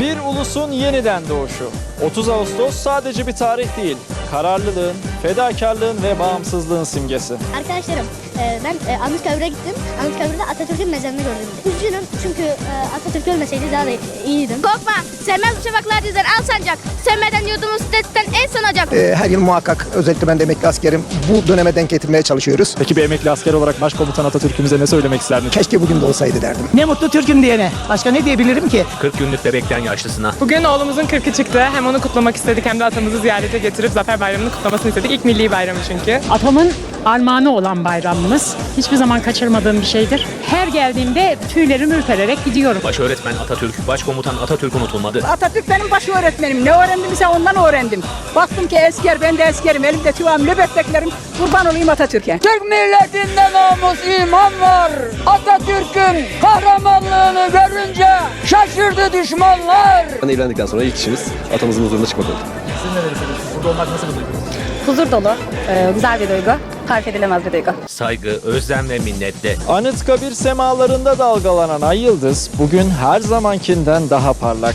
Bir ulusun yeniden doğuşu. 30 Ağustos sadece bir tarih değil, kararlılığın, fedakarlığın ve bağımsızlığın simgesi. Arkadaşlarım e, ben e, Anıtkabir'e gittim. Anıtkabir'de Atatürk'ün mezarını gördüm. Üzgünüm çünkü e, Atatürk ölmeseydi daha da iyiydim. Korkma. Sevmez bu şafaklar dizer Ee, Her yıl muhakkak özellikle ben de emekli askerim bu döneme denk getirmeye çalışıyoruz. Peki bir emekli asker olarak Başkomutan Atatürk'ümüze ne söylemek isterdiniz? Keşke bugün de olsaydı derdim. Ne mutlu Türk'üm diyene. Başka ne diyebilirim ki? 40 günlük bebekten yaşlısına. Bugün oğlumuzun 40'ı çıktı. Hem onu kutlamak istedik hem de atamızı ziyarete getirip Zafer Bayramı'nı kutlamasını istedik. İlk milli bayramı çünkü. Atamın armağanı olan bayramımız. Hiçbir zaman kaçırmadığım bir şeydir. Her geldiğimde tüylerim ürpererek gidiyorum. Baş öğretmen Atatürk, başkomutan Atatürk unutulmadı. Atatürk benim baş öğretmenim. Ne öğrendimse ondan öğrendim. Baktım ki esker, ben de eskerim. Elimde tüvam, nöbetteklerim. Kurban olayım Atatürk'e. Türk milletinde namus, iman var. Atatürk'ün kahramanlığını görünce şaşırdı düşmanlar. evlendikten sonra ilk işimiz atamızın huzuruna çıkmak oldu. Huzur dolu, e, güzel bir duygu. Tarif edilemez bir duygu. Saygı, özlem ve minnetle. Anıtkabir semalarında dalgalanan ay yıldız bugün her zamankinden daha parlak.